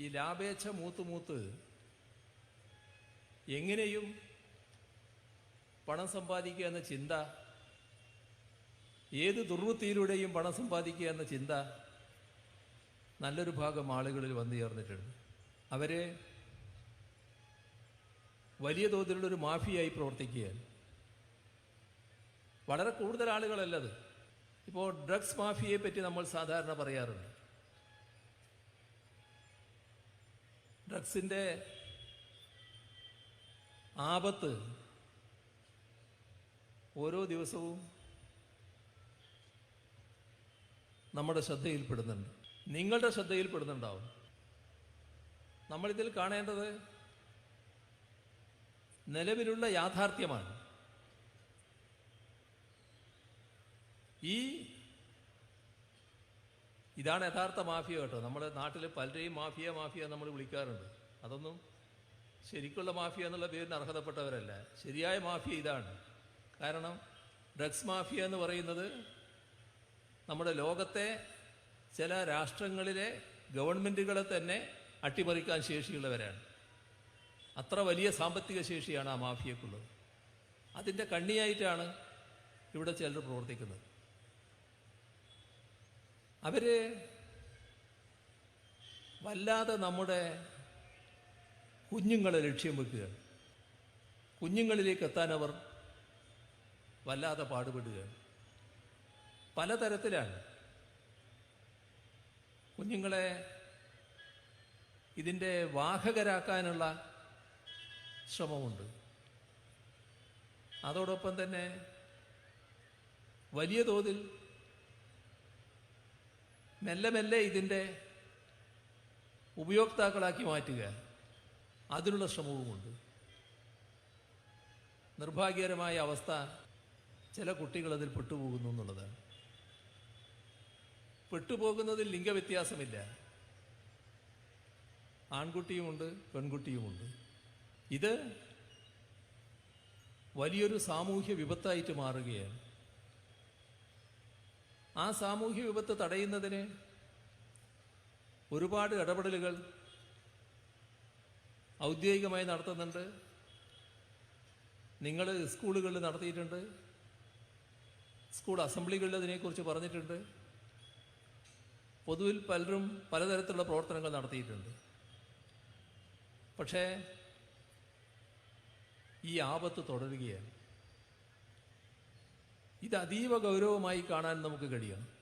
ഈ ലാഭേച്ഛ മൂത്ത് മൂത്ത് എങ്ങനെയും പണം സമ്പാദിക്കുക എന്ന ചിന്ത ഏത് ദുർവൃത്തിയിലൂടെയും പണം സമ്പാദിക്കുക എന്ന ചിന്ത നല്ലൊരു ഭാഗം ആളുകളിൽ വന്നു ചേർന്നിട്ടുണ്ട്. അവരെ വലിയ തോതിലുള്ളൊരു മാഫിയായി പ്രവർത്തിക്കുകയാണ്. വളരെ കൂടുതൽ ആളുകളല്ലത് ഇപ്പോൾ ഡ്രഗ്സ് മാഫിയെ പറ്റി നമ്മൾ സാധാരണ പറയാറുണ്ട്. ഡ്രഗ്സിന്റെ ആപത്ത് ഓരോ ദിവസവും നമ്മുടെ ശ്രദ്ധയിൽപ്പെടുന്നുണ്ട്. നിങ്ങളുടെ ശ്രദ്ധയിൽപ്പെടുന്നുണ്ടാവും. നമ്മളിതിൽ കാണേണ്ടത് നിലവിലുള്ള യാഥാർത്ഥ്യമാണ്. ഈ ഇതാണ് യഥാർത്ഥ മാഫിയ കേട്ടോ. നമ്മുടെ നാട്ടിൽ പലരെയും മാഫിയ മാഫിയ നമ്മൾ വിളിക്കാറുണ്ട്. അതൊന്നും ശരിക്കുള്ള മാഫിയ എന്നുള്ള പേരിന് അർഹതപ്പെട്ടവരല്ല. ശരിയായ മാഫിയ ഇതാണ്. കാരണം ഡ്രഗ്സ് മാഫിയ എന്ന് പറയുന്നത് നമ്മുടെ ലോകത്തെ ചില രാഷ്ട്രങ്ങളിലെ ഗവൺമെന്റുകളെ തന്നെ അട്ടിമറിക്കാൻ ശേഷിയുള്ളവരാണ്. അത്ര വലിയ സാമ്പത്തിക ശേഷിയാണ് ആ മാഫിയക്കുള്ളത്. അതിന്റെ കണ്ണിയായിട്ടാണ് ഇവിടെ ചിലർ പ്രവർത്തിക്കുന്നത്. അവർ വല്ലാതെ നമ്മുടെ കുഞ്ഞുങ്ങളെ ലക്ഷ്യം വെക്കുകയാണ്. കുഞ്ഞുങ്ങളിലേക്ക് എത്താൻ അവർ വല്ലാതെ പാടുപെടുകയാണ്. പലതരത്തിലാണ് കുഞ്ഞുങ്ങളെ ഇതിന്റെ വാഹകരാക്കാനുള്ള ശ്രമമുണ്ട്. അതോടൊപ്പം തന്നെ വലിയ തോതിൽ മെല്ലെ മെല്ലെ ഇതിന്റെ ഉപയോക്താക്കളാക്കി മാറ്റുക. അതിനുള്ള ശ്രമവുമുണ്ട്. നിർഭാഗ്യകരമായ അവസ്ഥ ചില കുട്ടികൾ അതിൽ പെട്ടുപോകുന്നു എന്നുള്ളതാണ്. പെട്ടുപോകുന്നതിൽ ലിംഗവ്യത്യാസമില്ല. ആൺകുട്ടിയുമുണ്ട് പെൺകുട്ടിയുമുണ്ട്. ഇത് വലിയൊരു സാമൂഹ്യ വിപത്തായിട്ട് മാറുകയാണ്. ആ സാമൂഹ്യ വിപത്ത് തടയുന്നതിന് ഒരുപാട് ഇടപെടലുകൾ ഔദ്യോഗികമായി നടത്തുന്നുണ്ട്. നിങ്ങൾ സ്കൂളുകളിൽ നടത്തിയിട്ടുണ്ട്. സ്കൂൾ അസംബ്ലികളിൽ അതിനെക്കുറിച്ച് പറഞ്ഞിട്ടുണ്ട്. പൊതുവിൽ പലരും പലതരത്തിലുള്ള പ്രവർത്തനങ്ങൾ നടത്തിയിട്ടുണ്ട്. പക്ഷേ ഈ ആപത്ത് തുടരുകയാണ്. ഇത് അതീവ ഗൗരവമായി കാണാൻ നമുക്ക് കഴിയണം.